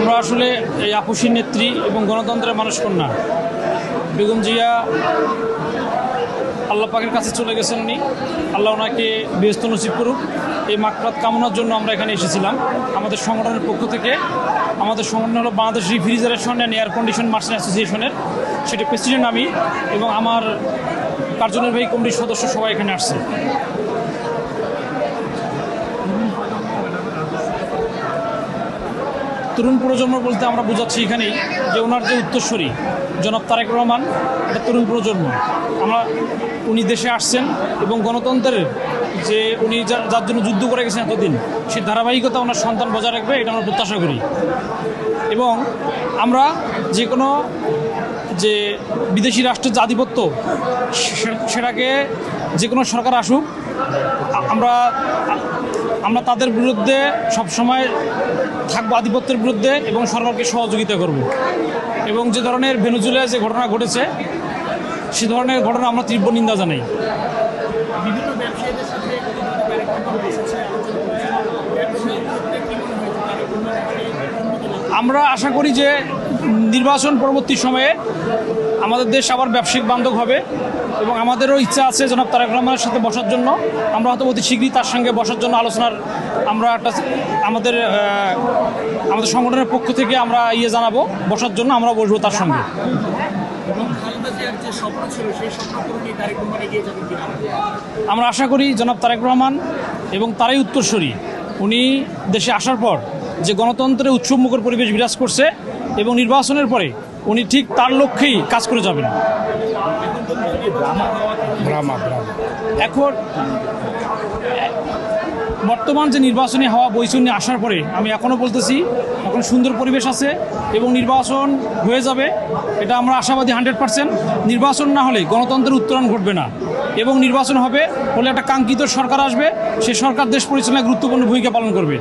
আমরা আসলে এই আপুসীর নেত্রী এবং গণতন্ত্রের মানুষ কন্যা। বেগম জিয়া আল্লাহ পাকের কাছে চলে গেছেন উনি। আল্লাহ ওনাকে ব্যস্ত নসিব করুক। এই মাকরাত কামনার জন্য আমরা এখানে এসেছিলাম। আমাদের সংগঠনের পক্ষ থেকে আমাদের সংগঠন হলো Bangladesh refrigeration and air condition merchant অ্যাসোসিয়েশনের। সেটা প্রেসিডেন্ট আমি এবং আমার কার্যনির্বাহী কমিটির সদস্য সবাই এখানে আসছে। তরুণ প্রজন্ম বলতে আমরা বোঝাচ্ছি এখানেই যে ওনার যে উত্তরস্বরী জনাব তারেক রহমান, এটা তরুণ প্রজন্ম। আমরা, উনি দেশে আসছেন এবং গণতন্ত্রের যে উনি যার জন্য যুদ্ধ করে গেছেন এতদিন সেই ধারাবাহিকতা ওনার সন্তান বজায় রাখবে, এটা আমরা প্রত্যাশা করি। এবং আমরা যে কোনো যে বিদেশি রাষ্ট্রের যে আধিপত্য সেটাকে যে কোনো সরকার আসুক আমরা আমরা তাদের বিরুদ্ধে সবসময় থাকব আধিপত্যের বিরুদ্ধে এবং সরকারকে সহযোগিতা করব। এবং যে ধরনের ভেনুজুলায় যে ঘটনা ঘটেছে, সে ধরনের ঘটনা আমরা তীব্র নিন্দা জানাই। আমরা আশা করি যে নির্বাচন পরবর্তী সময়ে আমাদের দেশ আবার ব্যবসায়িক বান্ধব হবে এবং আমাদেরও ইচ্ছা আছে জনাব তারেক রহমানের সাথে বসার জন্য। আমরা হয়তো অতি শীঘ্রই তার সঙ্গে বসার জন্য আলোচনার আমরা একটা আমাদের আমাদের সংগঠনের পক্ষ থেকে আমরা ইয়ে জানাব বসার জন্য আমরা বসবো তার সঙ্গে। আমরা আশা করি জনাব তারেক রহমান এবং তারাই উত্তরসূরি। উনি দেশে আসার পর যে গণতন্ত্রের উৎসবমুখর পরিবেশ বিরাজ করছে এবং নির্বাচনের পরে উনি ঠিক তার লক্ষ্যেই কাজ করে যাবেন। এখন বর্তমান যে নির্বাচনী হাওয়া বৈষম্য আসার পরে আমি এখনও বলতেছি এখন সুন্দর পরিবেশ আছে এবং নির্বাচন হয়ে যাবে এটা আমরা আশাবাদী হান্ড্রেড পার্সেন্ট। নির্বাচন না হলে গণতন্ত্রের উত্তরণ ঘটবে না এবং নির্বাচন হবে হলে একটা কাঙ্ক্ষিত সরকার আসবে সে সরকার দেশ পরিচালনায় গুরুত্বপূর্ণ ভূমিকা পালন করবে।